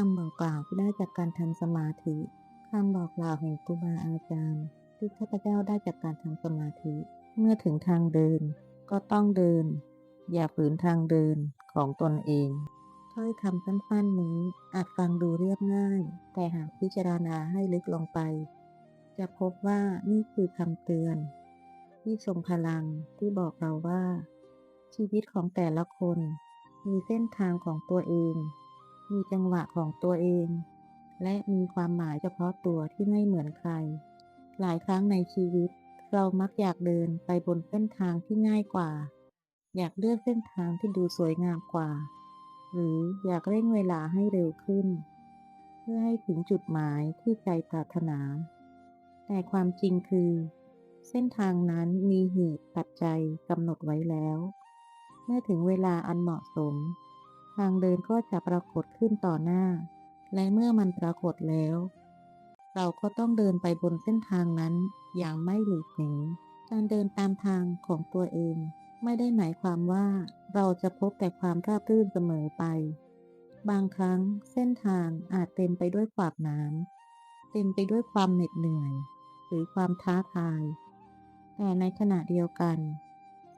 คำบอกกล่าวที่ได้จากการทำสมาธิคำบอกกล่าวแห่งครูบาอาจารย์ ที่ข้าพเจ้าได้จากการทำสมาธิ เมื่อถึงทางเดินก็ต้องเดิน อย่าฝืนทางเดินของตนเองถ้อยคำสั้นๆนี้อาจฟังดูเรียบง่าย แต่หากพิจารณาให้ลึกลงไป จะพบว่านี่คือคำเตือน ที่ทรงพลังที่บอกเราว่า ชีวิตของแต่ละคน มีเส้นทางของตัวเอง มีจังหวะของตัวเอง และมีความหมายเฉพาะตัวที่ไม่เหมือนใคร หลายครั้งในชีวิต เรามักอยากเดินไปบนเส้นทางที่ง่ายกว่า อยากเลือกเส้นทางที่ดูสวยงามกว่า หรืออยากเร่งเวลาให้เร็วขึ้น เพื่อให้ถึงจุดหมายที่ใจปรารถนา แต่ความจริงคือ เส้นทางนั้นมีเหตุปัจจัยกำหนดไว้แล้ว เมื่อถึงเวลาอันเหมาะสม ทางเดินก็จะปรากฏขึ้นต่อหน้า และเมื่อมันปรากฏแล้ว เราก็ต้องเดินไปบนเส้นทางนั้นอย่างไม่หลีกหนีการเดินตามทางของตัวเอง ไม่ได้หมายความว่าเราจะพบแต่ความราบรื่นเสมอไป บางครั้งเส้นทางอาจเต็มไปด้วยขวากน้ำเต็มไปด้วยความเหน็ดเหนื่อย หรือความท้าทาย แต่ในขณะเดียวกัน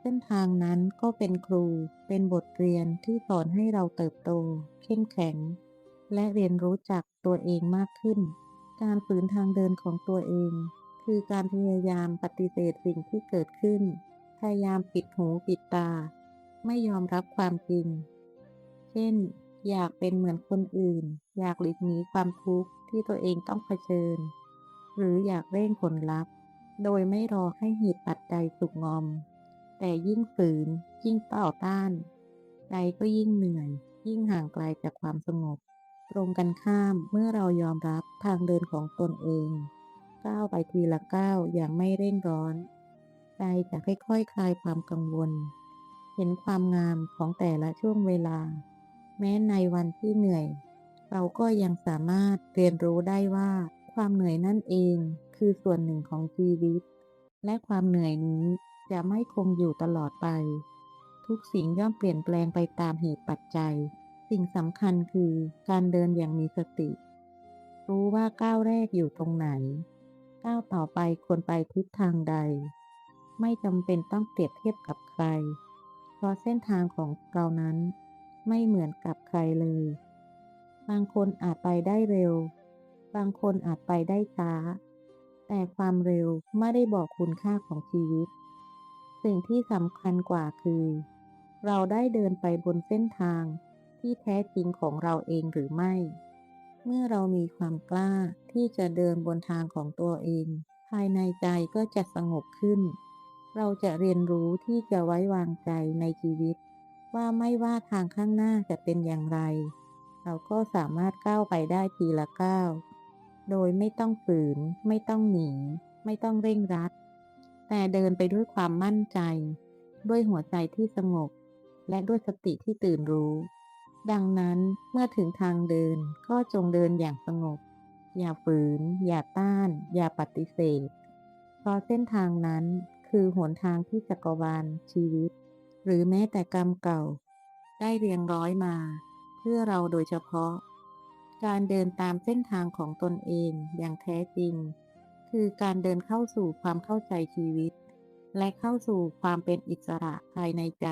เส้นทางนั้นก็เป็นครู เป็นบทเรียนที่สอนให้เราเติบโต เข้มแข็ง และเรียนรู้จักตัวเองมากขึ้น การฝืนทางเดินของตัวเอง คือการพยายามปฏิเสธสิ่งที่เกิดขึ้น พยายามปิดหูปิดตา ไม่ยอมรับความจริง เช่น อยากเป็นเหมือนคนอื่น อยากหลีกหนีความทุกข์ที่ตัวเองต้องเผชิญ หรืออยากเร่งผลลัพธ์ โดยไม่รอให้เหตุปัจจัยสุกงอม แต่ยิ่งฝืน ยิ่งต่อต้าน ใจก็ยิ่งเหนื่อย ยิ่งห่างไกลจากความสงบ ตรงกันข้ามเมื่อเรายอมรับทางเดินของตนเองก้าวไปทีละก้าวอย่างไม่เร่งร้อน ใจจะค่อยๆคคลายความกังวล เห็นความงามของแต่ละช่วงเวลา แม้ในวันที่เหนื่อย เราก็ยังสามารถเรียนรู้ได้ว่า ความเหนื่อยนั่นเองคือส่วนหนึ่งของชีวิต และความเหนื่อยนี้ จะไม่คงอยู่ตลอดไป ทุกสิ่งย่อมเปลี่ยนแปลงไปตามเหตุปัจจัย สิ่งสำคัญคือการเดินอย่างมีสติ รู้ว่าก้าวแรกอยู่ตรงไหน ก้าวต่อไปควรไปทิศทางใด ไม่จำเป็นต้องเปรียบเทียบกับใคร เพราะเส้นทางของเรานั้น ไม่เหมือนกับใครเลย บางคนอาจไปได้เร็ว บางคนอาจไปได้ช้า แต่ความเร็วไม่ได้บอกคุณค่าของชีวิต สิ่งที่สำคัญกว่าคือ เราได้เดินไปบนเส้นทางที่แท้จริงของเราเองหรือไม่ เมื่อเรามีความกล้าที่จะเดินบนทางของตัวเอง ภายในใจก็จะสงบขึ้น เราจะเรียนรู้ที่จะไว้วางใจในชีวิต ว่าไม่ว่าทางข้างหน้าจะเป็นอย่างไร เราก็สามารถก้าวไปได้ทีละก้าว โดยไม่ต้องฝืน ไม่ต้องหนี ไม่ต้องเร่งรัด แต่เดินไปด้วยความมั่นใจ ด้วยหัวใจที่สงบ และด้วยสติที่ตื่นรู้ ดังนั้นเมื่อถึงทางเดินก็จงเดินอย่างสงบ อย่าฝืน อย่าต้าน อย่าปฏิเสธ เพราะเส้นทางนั้นคือหนทางที่จักรวาลชีวิต หรือแม้แต่กรรมเก่า ได้เรียงร้อยมา เพื่อเราโดยเฉพาะ การเดินตามเส้นทางของตนเองอย่างแท้จริง คือการเดินเข้าสู่ความเข้าใจชีวิต และเข้าสู่ความเป็นอิสระภายในใจ